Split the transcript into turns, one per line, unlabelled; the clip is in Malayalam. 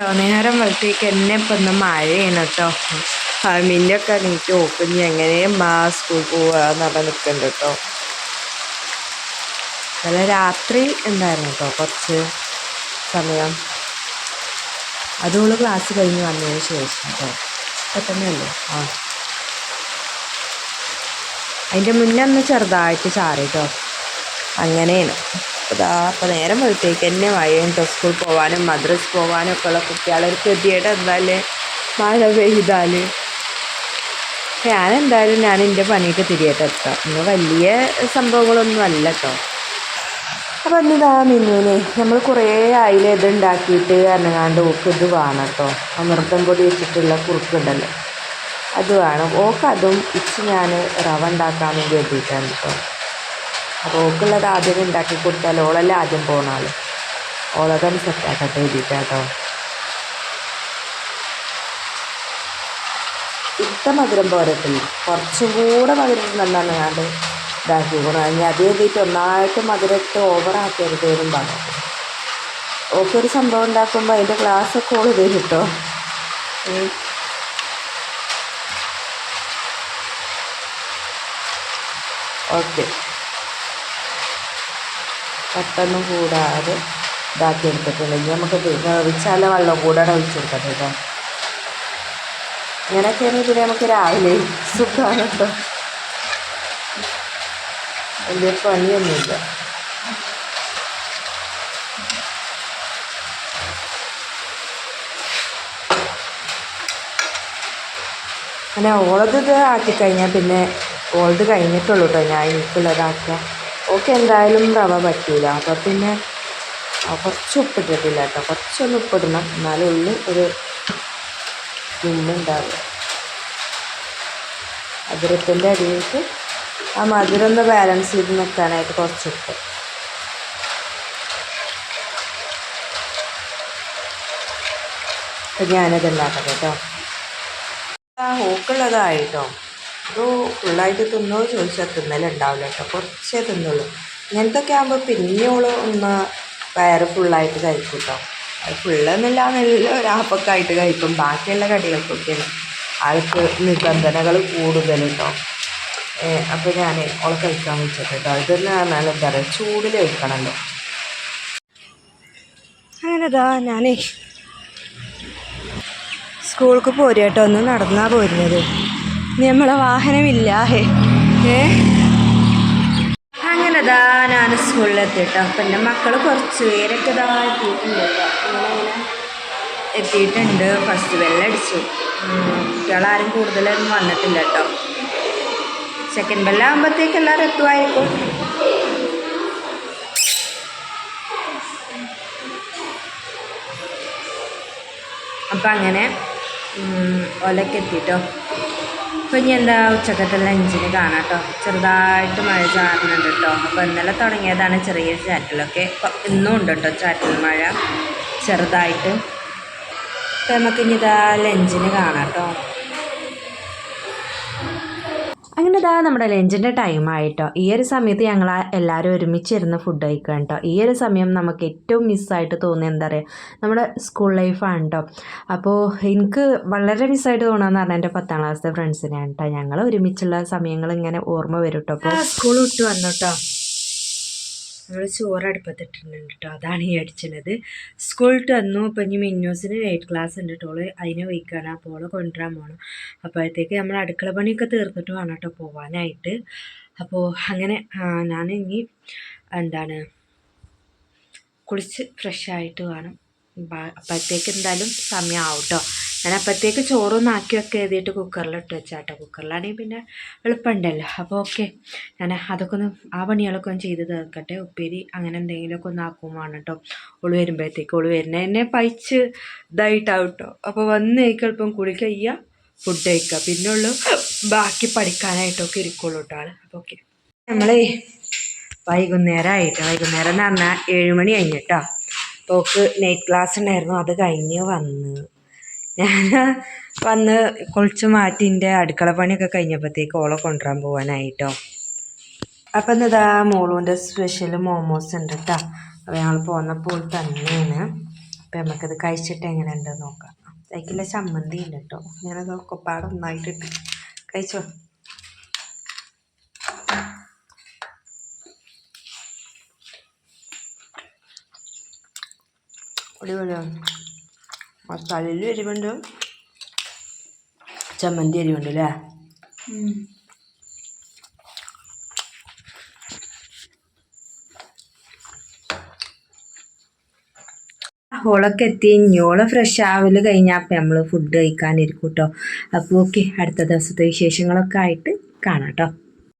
നേരം വരത്തേക്ക് എന്നെ ഇപ്പം ഇന്ന് മഴയാണ് കേട്ടോ മിന്നൊക്കെ എനിക്ക് ഓപ്പൺ എങ്ങനെയും മാ സ്കൂൾ പോവാന്ന് പറഞ്ഞ് നിൽക്കുന്നുണ്ട് കേട്ടോ ഇന്നലെ രാത്രി ഉണ്ടായിരുന്നു കേട്ടോ കുറച്ച് സമയം? അതുകൊണ്ട് ക്ലാസ് കഴിഞ്ഞ് വന്നതിന് ശേഷം കേട്ടോ പെട്ടെന്നല്ലേ ആ. അതിന്റെ മുന്നേ ഒന്ന് ചെറുതായിട്ട് ചാറി കേട്ടോ അങ്ങനെയാണ്. ഇതാ അപ്പം നേരം വെളുത്തേക്ക് തന്നെ വയം സ്കൂൾ പോകാനും മദ്രസ് പോകാനും ഒക്കെ ഉള്ള കുട്ടികളൊരു കൃതിയുടെ എന്തായാലും മഴ പെയ്താൽ ഞാൻ എന്തായാലും ഞാൻ എന്റെ പണിയൊക്കെ തിരികെ എത്താം. ഇന്ന് വലിയ സംഭവങ്ങളൊന്നും അല്ല കേട്ടോ അപ്പം എന്നിതാ മിന്നുവിനെ നമ്മൾ കുറേ ആയില്ലേ ഇത് ഉണ്ടാക്കിയിട്ട് അനങ്ങാണ്ട് ഓക്ക് ഇത് വേണം കേട്ടോ അമൃതം പൊടി വെച്ചിട്ടുള്ള കുറുക്കുണ്ടല്ലോ അത് വേണം. ഓക്ക് അതും ഇച്ച് ഞാൻ റവ ഉണ്ടാക്കാൻ വേണ്ടി എത്തിയിട്ടാണ് കേട്ടോ അപ്പോൾ ഓക്കുള്ളത് ആദ്യം ഉണ്ടാക്കി കൊടുത്താൽ ഓളല്ലേ ആദ്യം പോണ ആൾ ഓളതാണ് സെറ്റാക്കട്ടെ എഴുതിയിട്ടാട്ടോ ഇത്ര മധുരം പോരത്തില്ല കുറച്ചും കൂടെ മധുരം നന്നാണ് ഞാൻ ഇതാക്കി കൂടെ ഇനി അത് എഴുതിയിട്ട് ഒന്നായിട്ട് മധുരം ഇട്ട് ഓവറാക്കരുത് എന്നും പറഞ്ഞു ഓക്കൊരു സംഭവം ഉണ്ടാക്കുമ്പോൾ അതിന്റെ ഗ്ലാസ്സൊക്കെ കോൾ തരും കേട്ടോ. ഓക്കെ. പെട്ടെന്ന് കൂടാതെ ഇതാക്കി എടുത്തിട്ടുണ്ടെങ്കിൽ നമുക്ക് വേവിച്ചാല വെള്ളം കൂടാതെ ഒഴിച്ചെടുക്കട്ടെ കേട്ടോ. ഇങ്ങനെയൊക്കെയാണ് ഇതിന് നമുക്ക് രാവിലെ സുഖമാണ് കേട്ടോ വലിയ പണിയൊന്നുമില്ല. അങ്ങനെ ഓളത് ഇത് ആക്കിക്കഴിഞ്ഞാൽ പിന്നെ ഓളത് കഴിഞ്ഞിട്ടുള്ളൂ കേട്ടോ. ഞാൻ എനിക്കുള്ളതാക്കുക ഓക്കെ എന്തായാലും റവ പറ്റൂല. അപ്പോൾ പിന്നെ കുറച്ച് ഉപ്പിട്ടിട്ടില്ല കേട്ടോ കുറച്ചൊന്ന് ഉപ്പിടണം. എന്നാലേ ഉള്ളു ഒരു ഉണ്ടാവുക മധുരത്തിന്റെ അടിയിലേക്ക് ആ മധുരം ഒന്ന് ബാലൻസ് ചെയ്ത് നിൽക്കാനായിട്ട് കുറച്ച് ഉപ്പ്. ഞാനത് ഉണ്ടാക്കട്ടെ കേട്ടോ ആ ഹോക്കുള്ളതായി കേട്ടോ അത് ഫുള്ളായിട്ട് തിന്നോ ചോദിച്ചാൽ തിന്നലുണ്ടാവില്ല കേട്ടോ. കുറച്ചേ തിന്നുള്ളൂ. ഇങ്ങനത്തൊക്കെ ആകുമ്പോൾ പിന്നെയോൾ ഒന്ന് വയറ് ഫുള്ളായിട്ട് കഴിക്കും കേട്ടോ അത് ഫുള്ളെന്നില്ല നല്ല ഒരാപ്പൊക്കെ ആയിട്ട് കഴിക്കും. ബാക്കിയുള്ള കടികൾക്കൊക്കെയാണ് ആൾക്ക് നിബന്ധനകൾ കൂടുതൽ കേട്ടോ അപ്പോൾ ഞാൻ ഓളെ കഴിക്കാൻ വെച്ചിട്ട് കേട്ടോ ഇതെന്ന് പറഞ്ഞാൽ എന്താ പറയുക ചൂടിൽ കഴിക്കണമല്ലോ അങ്ങനെതാ ഞാനേ സ്കൂൾക്ക് പോരുക കേട്ടോ. ഒന്ന് നടന്നാ പോരുന്നത്. നമ്മളെ വാഹനമില്ല. ഹേ. ഏ? അങ്ങനെതാ ഞാൻ സ്കൂളിലെത്തി അപ്പം എന്റെ മക്കൾ കുറച്ച് പേരൊക്കെ ഇതാ എത്തിയിട്ടുണ്ട്. അങ്ങനെ എത്തിയിട്ടുണ്ട് ഫസ്റ്റ് ബെല്ലടിച്ചു കുട്ടികളാരും കൂടുതലൊന്നും വന്നിട്ടില്ല കേട്ടോ. സെക്കൻഡ് ബെല്ലാകുമ്പോഴത്തേക്ക് എല്ലാവരും എത്തുമായിരിക്കും. അപ്പം അങ്ങനെ ഒലക്കെ എത്തിട്ടോ അപ്പം ഇനി എന്താ ഉച്ചക്കത്തെ ലഞ്ചിന് കാണാം കേട്ടോ. ചെറുതായിട്ട് മഴ ചാറുന്നുണ്ട് കേട്ടോ. അപ്പോൾ ഇന്നലെ തുടങ്ങിയതാണ് ചെറിയ ചാറ്റലൊക്കെ ഇന്നും ഉണ്ട് കേട്ടോ ചാറ്റൽ മഴ. ചെറുതായിട്ട്. അപ്പോൾ നമുക്ക് ഇനി ഇതാ ലഞ്ചിന് കാണാം കേട്ടോ. അങ്ങനെ ഇതാ നമ്മുടെ ലഞ്ചിന്റെ ടൈം ആയിട്ടോ. ഈ ഒരു സമയത്ത് ഞങ്ങൾ എല്ലാവരും ഒരുമിച്ചിരുന്ന് ഫുഡ് കഴിക്കുകയാണ് കേട്ടോ ഈ ഒരു സമയം നമുക്ക് ഏറ്റവും മിസ്സായിട്ട് തോന്നിയ എന്താ പറയുക നമ്മുടെ സ്കൂൾ ലൈഫാണ് കേട്ടോ അപ്പോൾ എനിക്ക് വളരെ മിസ്സായിട്ട് തോന്നുകയെന്ന് പറഞ്ഞാൽ എന്റെ പത്താം ക്ലാസ്സിലെ ഫ്രണ്ട്സിനെയാണ് കേട്ടോ ഞങ്ങൾ ഒരുമിച്ചുള്ള സമയങ്ങൾ ഇങ്ങനെ ഓർമ്മ വരും കേട്ടോ അപ്പോൾ സ്കൂൾ വിട്ട് വന്നു കേട്ടോ നമ്മൾ ചോറ് കേട്ടോ അതാണ് ഈ അടിച്ചത്. സ്കൂളിൽ വന്നു. ഇപ്പം ഇനി മിന്നൂസിന് നൈറ്റ് ക്ലാസ് ഉണ്ട് കേട്ടോ അതിനെ വയ്ക്കാണ്. അപ്പോൾ ഓളെ കൊണ്ടുവരാൻ പോകണം അപ്പോഴത്തേക്ക് നമ്മൾ അടുക്കള പണിയൊക്കെ തീർന്നിട്ട് വേണം കേട്ടോ പോവാനായിട്ട്. അപ്പോൾ അങ്ങനെ ഞാൻ ഇനി എന്താണ് കുളിച്ച് ഫ്രഷായിട്ട് വേണം. അപ്പോഴത്തേക്ക് എന്തായാലും സമയമാവും കേട്ടോ ഞാൻ ചോറൊന്ന് ആക്കി വെക്കുക എഴുതിയിട്ട് കുക്കറിലിട്ട് വെച്ചാട്ടോ. കുക്കറിലാണെങ്കിൽ പിന്നെ എളുപ്പമുണ്ടല്ലോ. അപ്പോൾ ഓക്കെ ഞാൻ അതൊക്കെ ഒന്ന് ആ പണികളൊക്കെ ഒന്ന് ചെയ്ത് തീർക്കട്ടെ. ഉപ്പേരി അങ്ങനെ എന്തെങ്കിലുമൊക്കെ ഒന്ന് ആക്കും വേണം കേട്ടോ ഓൾ വരുമ്പോഴത്തേക്ക്. ഓൾ വരുന്ന എന്നെ പൈച്ച് ഇതായിട്ടാവും കേട്ടോ അപ്പോൾ വന്ന് കഴിക്കുക എളുപ്പം കുളി കഴിയുക ഫുഡ് കഴിക്കുക പിന്നെ ഉള്ളു ബാക്കി പഠിക്കാനായിട്ടൊക്കെ ഇരിക്കുള്ളൂ കേട്ടോ ആൾ അപ്പോൾ ഓക്കെ. നമ്മളേ വൈകുന്നേരമായിട്ട് വൈകുന്നേരം എന്ന് പറഞ്ഞാൽ ഏഴുമണി കഴിഞ്ഞിട്ടോ അപ്പോൾ നൈറ്റ് ക്ലാസ് ഉണ്ടായിരുന്നു. അത് കഴിഞ്ഞ് വന്ന് ഞാൻ വന്ന് കുളിച്ച് മാറ്റി എന്റെ അടുക്കള പണിയൊക്കെ കഴിഞ്ഞപ്പോഴത്തേക്ക് ഓളെ കൊണ്ടുവരാൻ പോകാനായിട്ടോ അപ്പം എന്നതാ മോളൂന്റെ സ്പെഷ്യൽ മോമോസ് ഉണ്ട് കേട്ടോ അപ്പോൾ ഞങ്ങൾ പോന്നപ്പോൾ തന്നെയാണ്. അപ്പം നമുക്കത് കഴിച്ചിട്ട് എങ്ങനെ ഉണ്ടെന്ന് നോക്കാം. അതിക്കുള്ള ചമ്മന്തി ഉണ്ട് കേട്ടോ ഞാനത് ഒക്കെപ്പാട് ഒന്നായിട്ടിട്ട്. കഴിച്ചോ? അടിപൊളിയാണ്. മസാലയിൽ എരിവുണ്ട് ചമ്മന്തി എരിവുണ്ട് അല്ലേ? ഓളൊക്കെ എത്തി. ഇനിയോളെ ഫ്രഷ് ആവൽ കഴിഞ്ഞാൽ അപ്പം നമ്മൾ ഫുഡ് കഴിക്കാനിരിക്കും കേട്ടോ അപ്പോൾ ഓക്കെ അടുത്ത ദിവസത്തെ വിശേഷങ്ങളൊക്കെ ആയിട്ട് കാണാം കേട്ടോ